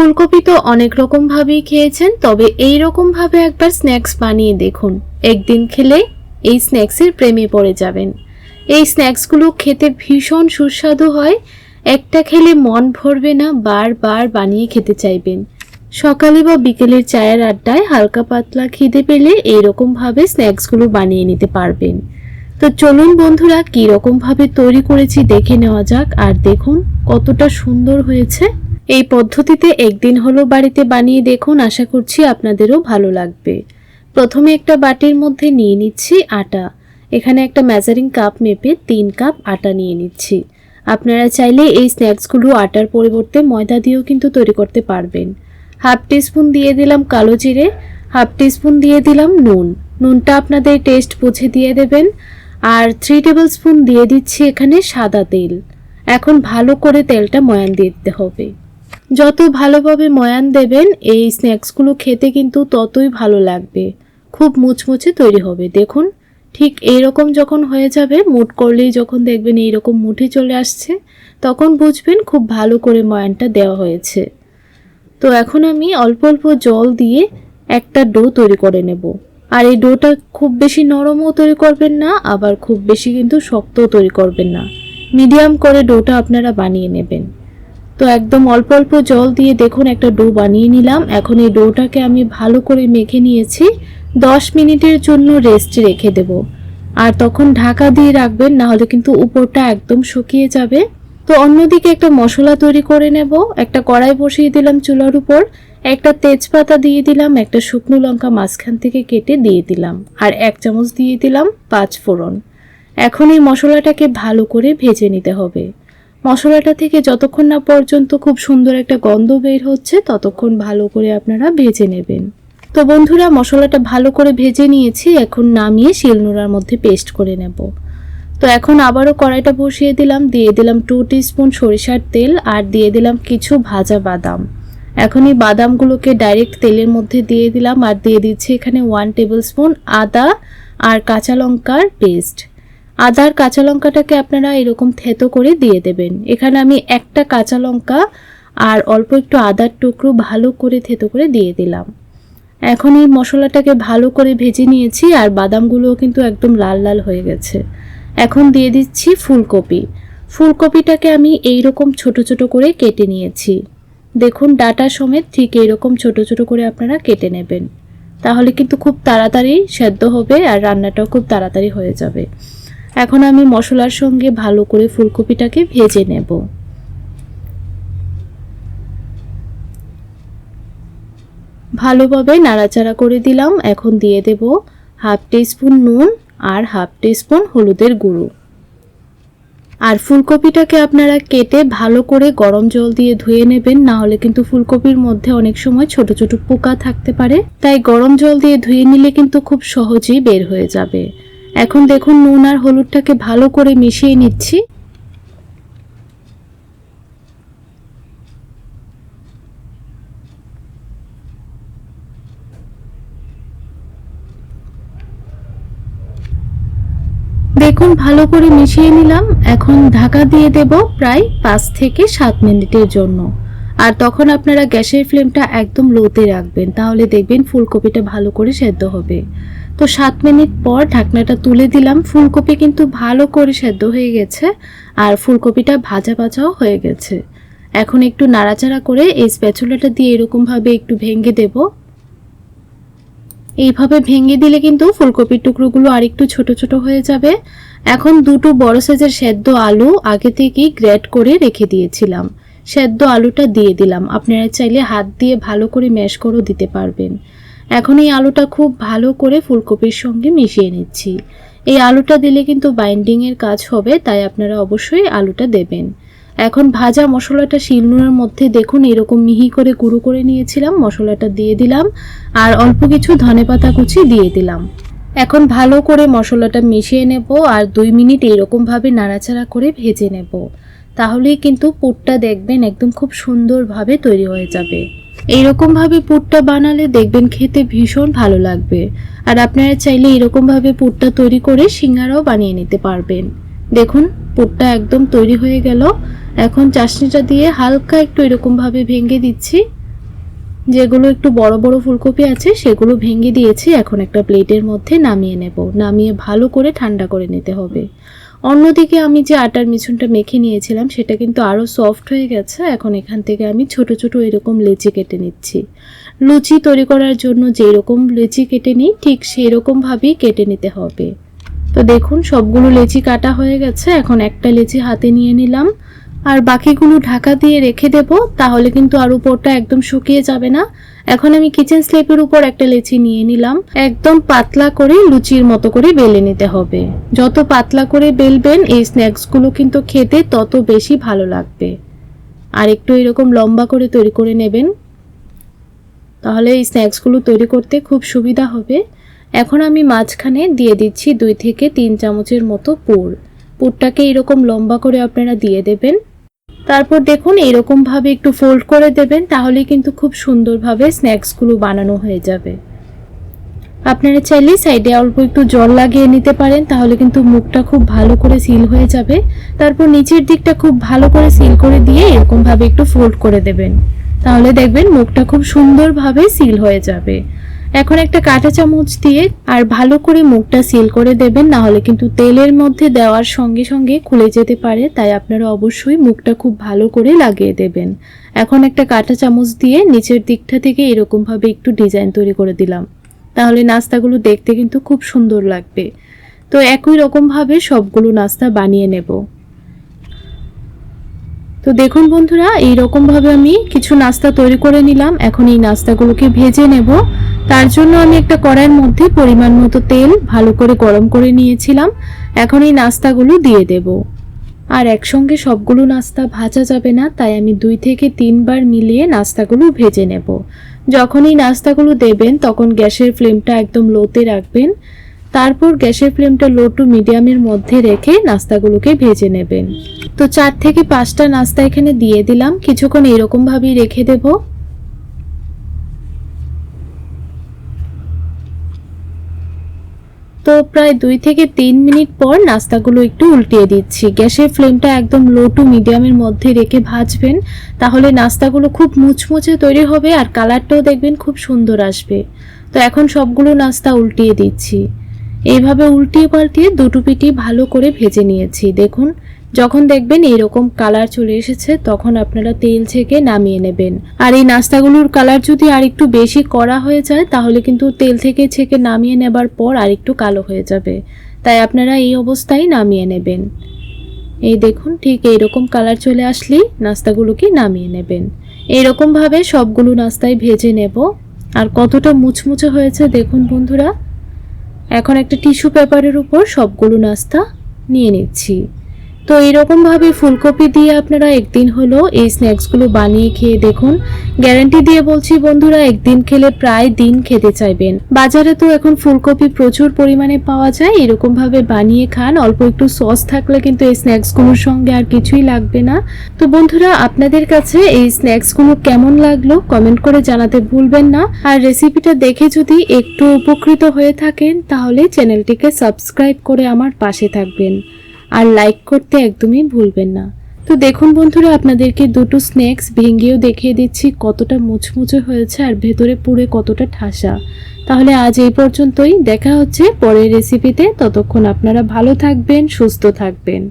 ফুলকপি তো অনেক রকম ভাবেই খেয়েছেন, তবে এই রকম ভাবে একবার স্ন্যাক্স বানিয়ে দেখুন। একদিন খেলে এই স্ন্যাক্সের প্রেমে পড়ে যাবেন। এই স্ন্যাক্সগুলো খেতে ভীষণ সুস্বাদু হয়। একটা খেলে মন ভরবে না, বারবার বানিয়ে খেতে চাইবেন। সকালে বা বিকেলের চায়ের আড্ডায় হালকা পাতলা খিদে পেলে এইরকম ভাবে স্ন্যাক্সগুলো বানিয়ে নিতে পারবেন। তো চলুন বন্ধুরা কী রকম ভাবে তৈরি করেছি দেখে নেওয়া যাক, আর দেখুন কতটা সুন্দর হয়েছে। এই পদ্ধতিতে একদিন হলো বাড়িতে বানিয়ে দেখুন, আশা করছি আপনাদেরও ভালো লাগবে। প্রথমে একটা বাটির মধ্যে নিয়ে নিচ্ছি আটা। এখানে একটা মেজারিং কাপ মেপে তিন কাপ আটা নিয়ে নিচ্ছি। আপনারা চাইলে এই স্ন্যাক্সগুলো আটার পরিবর্তে ময়দা দিয়েও কিন্তু তৈরি করতে পারবেন। হাফ টিস্পুন দিয়ে দিলাম কালো জিরে, হাফ টিস্পুন দিয়ে দিলাম নুন। নুনটা আপনাদের টেস্ট বুঝে দিয়ে দেবেন। আর থ্রি টেবিল স্পুন দিয়ে দিচ্ছি এখানে সাদা তেল। এখন ভালো করে তেলটা ময়ান দিতে হবে। যত ভালোভাবে ময়ান দেবেন, এই স্ন্যাক্সগুলো খেতে কিন্তু ততই ভালো লাগবে। খুব মুচমুচে তৈরি হবে। দেখুন, ঠিক এইরকম যখন হয়ে যাবে মুট করলেই যখন দেখবেন এইরকম মুঠে চলে আসছে, তখন বুঝবেন খুব ভালো করে ময়ানটা দেওয়া হয়েছে। তো এখন আমি অল্প অল্প জল দিয়ে একটা ডো তৈরি করে নেব। আর এই ডোটা খুব বেশি নরমও তৈরি করবেন না, আবার খুব বেশি কিন্তু শক্তও তৈরি করবেন না। মিডিয়াম করে ডোটা আপনারা বানিয়ে নেবেন। তো একদম অল্প অল্প জল দিয়ে দেখুন একটা ডো বানিয়ে নিলাম। এখন এই ডোটাকে আমি ভালো করে মেখে নিয়েছি। দশ মিনিটের জন্য রেস্ট রেখে দেব। আর তখন ঢাকা দিয়ে রাখবেন না হলে কিন্তু উপরটা একদম শুকিয়ে যাবে। তো অন্যদিকে একটা মশলা তৈরি করে নেব। একটা কড়াই বসিয়ে দিলাম চুলার উপর। একটা তেজপাতা দিয়ে দিলাম, একটা শুকনো লঙ্কা মাঝখান থেকে কেটে দিয়ে দিলাম। আর এক চামচ দিয়ে দিলাম পাঁচ ফোড়ন। এখন এই মশলাটাকে ভালো করে ভেজে নিতে হবে। মশলাটা থেকে যতক্ষণ না পর্যন্ত খুব সুন্দর একটা গন্ধ বের হচ্ছে, ততক্ষণ ভালো করে আপনারা ভেজে নেবেন। তো বন্ধুরা, মশলাটা ভালো করে ভেজে নিয়েছি, এখন নামিয়ে শিলনোড়ার মধ্যে পেস্ট করে নেব। তো এখন আবারও কড়াইটা বসিয়ে দিলাম, দিয়ে দিলাম টু স্পুন সরিষার তেল আর দিয়ে দিলাম কিছু ভাজা বাদাম। এখন এই বাদামগুলোকে ডাইরেক্ট তেলের মধ্যে দিয়ে দিলাম আর দিয়ে দিচ্ছি এখানে ওয়ান টেবিল স্পুন আদা আর কাঁচা লঙ্কার পেস্ট আদার কাঁচা লঙ্কাটাকে আপনারা এরকম থেতো করে দিয়ে দেবেন। এখানে আমি একটা কাঁচা লঙ্কা আর অল্প একটু আদার টুকরো ভালো করে থেতো করে দিয়ে দিলাম। এখন এই মশলাটাকে ভালো করে ভেজে নিয়েছি আর বাদামগুলোও কিন্তু একদম লাল লাল হয়ে গেছে। এখন দিয়ে দিচ্ছি ফুলকপি। ফুলকপিটাকে আমি এই রকম ছোট ছোট করে কেটে নিয়েছি। দেখুন, ডাটা সমেত ঠিক এইরকম ছোট ছোট করে আপনারা কেটে নেবেন। তাহলে কিন্তু খুব তাড়াতাড়ি সেদ্ধ হবে আর রান্নাটাও খুব তাড়াতাড়ি হয়ে যাবে। এখন আমি মশলার সঙ্গে ভালো করে ফুলকপিটাকে ভেজে নেব। ভালোভাবে নাড়াচাড়া করে দিলাম। এখন দিয়ে দেব হাফ টিস্পুন নুন আর হাফ টিস্পুন হলুদের গুঁড়ো। আর ফুলকপিটাকে আপনারা কেটে ভালো করে গরম জল দিয়ে ধুয়ে নেবেন, না হলে কিন্তু ফুলকপির মধ্যে অনেক সময় ছোট ছোট পোকা থাকতে পারে। তাই গরম জল দিয়ে ধুয়ে নিলে কিন্তু খুব সহজেই বের হয়ে যাবে। এখন দেখুন নুন আর হলুদটাকে ভালো করে মিশিয়ে নিচ্ছি। দেখুন ভালো করে মিশিয়ে নিলাম। এখন ঢাকা দিয়ে দেব প্রায় পাঁচ থেকে সাত মিনিটের জন্য। আর তখন আপনারা গ্যাসের ফ্লেমটা একদম লোতে রাখবেন। তাহলে দেখবেন ফুলকপিটা ভালো করে সেদ্ধ হবে। তো সাত মিনিট পর ঢাকনাটা তুলে দিলাম। ফুলকপি কিন্তু ভালো করে সেদ্ধ হয়ে গেছে আর ফুলকপিটা ভাজা ভাজাও হয়ে গেছে। এখন একটু নাড়াচাড়া করে এই স্প্যাচুলাটা দিয়ে এরকমভাবে একটু ভেঙে দেব। এইভাবে ভেঙে দিলে কিন্তু ফুলকপির টুকরোগুলো আরেকটু ছোট ছোট হয়ে যাবে। এখন দুটো বড় সাইজের সেদ্ধ আলু আগে থেকেই গ্রেট করে রেখে দিয়েছিলাম। সেদ্ধ আলুটা দিয়ে দিলাম। আপনারা চাইলে হাত দিয়ে ভালো করে ম্যাশ করেও দিতে পারবেন। এখন এই আলুটা খুব ভালো করে ফুলকপির সঙ্গে মিশিয়ে নিচ্ছি। এই আলুটা দিলে কিন্তু বাইন্ডিংয়ের কাজ হবে, তাই আপনারা অবশ্যই আলুটা দেবেন। এখন ভাজা মশলাটা শিলনোড়ার মধ্যে দেখুন, এরকম মিহি করে গুঁড়ো করে নিয়েছিলাম, মশলাটা দিয়ে দিলাম, আর অল্প কিছু ধনেপাতা কুচি দিয়ে দিলাম। এখন ভালো করে মশলাটা মিশিয়ে নেব, আর দুই মিনিট এরকমভাবে নাড়াচাড়া করে ভেজে নেব। তাহলেই কিন্তু পুরটা দেখবেন একদম খুব সুন্দরভাবে তৈরি হয়ে যাবে। এইরকমভাবে পুরটা বানালে দেখবেন খেতে ভীষণ ভালো লাগবে। আর আপনারা চাইলে এরকমভাবে পুরটা তৈরি করে সিঙ্গারাও বানিয়ে নিতে পারবেন। দেখুন, পুরটা একদম তৈরি হয়ে গেল। এখন চাশনিটা দিয়ে হালকা একটু এরকমভাবে ভেঙে দিচ্ছি। যেগুলো একটু বড় বড় ফুলকপি আছে, সেগুলো ভেঙে দিয়েছি। এখন একটা প্লেটের মধ্যে নামিয়ে নেব। নামিয়ে ভালো করে ঠান্ডা করে নিতে হবে। অন্যদিকে আমি যে আটার মিশনটা মেখে নিয়েছিলাম, সেটা কিন্তু আরও সফট হয়ে গেছে। এখন এখান থেকে আমি ছোট ছোট এরকম লেচি কেটে নিচ্ছি। লুচি তৈরি করার জন্য যেই রকম লেচি কেটে নিই, ঠিক সেই রকমভাবেই কেটে নিতে হবে। তো দেখুন, সবগুলো লেচি কাটা হয়ে গেছে। এখন একটা লেচি হাতে নিয়ে নিলাম। আর বাকিগুলো ঢাকা দিয়ে রেখে দেব, তাহলে কিন্তু আর উপরটা একদম শুকিয়ে যাবে না। এখন আমি কিচেন স্লেপের উপর একটা লেচি নিয়ে নিলাম। একদম পাতলা করে লুচির মতো করে বেলে নিতে হবে। যত পাতলা করে বেলবেন, এই স্ন্যাক্সগুলো কিন্তু খেতে তত বেশি ভালো লাগবে। আর একটু এরকম লম্বা করে তৈরি করে নেবেন। তাহলে এই স্ন্যাক্সগুলো তৈরি করতে খুব সুবিধা হবে। এখন আমি মাঝখানে দিয়ে দিচ্ছি দুই থেকে তিন চামচের মতো পুর। পুরটাকে এরকম লম্বা করে আপনারা দিয়ে দেবেন। তারপর দেখুন এরকমভাবে একটু ফোল্ড করে দেবেন, তাহলে কিন্তু খুব সুন্দরভাবে স্ন্যাক্সগুলো বানানো হয়ে যাবে। আপনারা চাইলে সাইডে অল্প একটু জল লাগিয়ে নিতে পারেন, তাহলে কিন্তু মুখটা খুব ভালো করে সিল হয়ে যাবে। তারপর নিচের দিকটা খুব ভালো করে সিল করে দিয়ে এরকমভাবে একটু ফোল্ড করে দেবেন। তাহলে দেখবেন মুখটা খুব সুন্দরভাবে সিল হয়ে যাবে। এখন একটা কাঁটা চামচ দিয়ে আর ভালো করে মুখটা সিল করে দেবেন না হলে কিন্তু তেলের মধ্যে দেওয়ার সঙ্গে সঙ্গে খুলে যেতে পারে, তাই আপনারা অবশ্যই মুখটা খুব ভালো করে লাগিয়ে দেবেন। এখন একটা কাঁটা চামচ দিয়ে নিচের দিকটা থেকে এরকমভাবে একটু ডিজাইন তৈরি করে দিলাম। তাহলে নাস্তাগুলো দেখতে কিন্তু খুব সুন্দর লাগবে। তো একই রকমভাবে সবগুলো নাস্তা বানিয়ে নেব। তো দেখুন বন্ধুরা এই রকমভাবে আমি কিছু নাস্তা তৈরি করে নিলাম। এখন এই নাস্তাগুলোকে ভেজে নেব। তার জন্য আমি একটা কড়াইয়ের মধ্যে পরিমাণ মতো তেল ভালো করে গরম করে নিয়েছিলাম। এখন এই নাস্তাগুলো দিয়ে দেব। আর একসঙ্গে সবগুলো নাস্তা ভাজা যাবে না তাই আমি দুই থেকে তিনবার মিলিয়ে নাস্তাগুলো ভেজে নেব। যখন এই নাস্তাগুলো দেবেন তখন গ্যাসের ফ্লেমটা একদম লোতে রাখবেন। তারপর গ্যাসের ফ্লেমটা লো টু মিডিয়ামের মধ্যে রেখে নাস্তাগুলোকে ভেজে নেবেন। তো চার থেকে পাঁচটা নাস্তা এখানে দিয়ে দিলাম। কিছুক্ষণ এরকমভাবেই রেখে দেব। তো প্রায় দুই থেকে তিন মিনিট পর নাস্তাগুলো একটু উল্টিয়ে দিচ্ছি। গ্যাসের ফ্লেমটা একদম লো টু মিডিয়ামের মধ্যে রেখে ভাজবেন, তাহলে নাস্তাগুলো খুব মুচমুচে তৈরি হবে আর কালারটাও দেখবেন খুব সুন্দর আসবে। তো এখন সবগুলো নাস্তা উল্টিয়ে দিচ্ছি। এইভাবে উল্টিয়ে পাল্টিয়ে দুটো পিটি ভালো করে ভেজে নিয়েছি। দেখুন যখন দেখবেন এরকম কালার চলে এসেছে, তখন আপনারা তেল ছেঁকে নামিয়ে নেবেন। আর এই নাস্তাগুলোর কালার যদি আর একটু বেশি করা হয়ে যায়, তাহলে কিন্তু তেল থেকে ছেঁকে নামিয়ে নেবার পর আর একটু কালো হয়ে যাবে। তাই আপনারা এই অবস্থায় নামিয়ে নেবেন। এই দেখুন, ঠিক এইরকম কালার চলে আসলেই নাস্তাগুলোকে নামিয়ে নেবেন। এইরকমভাবে সবগুলো নাস্তায় ভেজে নেব। আর কতটা মুচমুচে হয়েছে দেখুন বন্ধুরা। এখন একটা টিস্যু পেপারের উপর সবগুলো নাস্তা নিয়ে নিচ্ছি। তো এইরকমভাবে ফুলকপি দিয়ে আপনারা একদিন হলো এই স্ন্যাক্সগুলো বানিয়ে খেয়ে দেখুন। গ্যারান্টি দিয়ে বলছি বন্ধুরা, একদিন খেলে প্রায় দিন খেতে চাইবেন। বাজারে তো এখন ফুলকপি প্রচুর পরিমাণে পাওয়া যায়। এরকমভাবে বানিয়ে খান। অল্প একটু সস থাকলে কিন্তু এই স্ন্যাক্সগুলোর সঙ্গে আর কিছুই লাগবে না। তো বন্ধুরা, আপনাদের কাছে এই স্ন্যাক্সগুলো কেমন লাগল কমেন্ট করে জানাতে ভুলবেন না। আর রেসিপিটা দেখে যদি একটু উপকৃত হয়ে থাকেন, তাহলে চ্যানেলটিকে সাবস্ক্রাইব করে আমার পাশে থাকবেন। আর লাইক করতে একদমই ভুলবেন না। তো দেখুন বন্ধুরা, আপনাদেরকে দুটো স্ন্যাক্স ভেঙেও দেখিয়ে দিচ্ছি, কতটা মুচমুচে হয়েছে আর ভেতরে পুরে কতটা ঠাসা। তাহলে আজ এই পর্যন্তই, দেখা হচ্ছে পরের রেসিপিতে ততক্ষণ আপনারা ভালো থাকবেন, সুস্থ থাকবেন।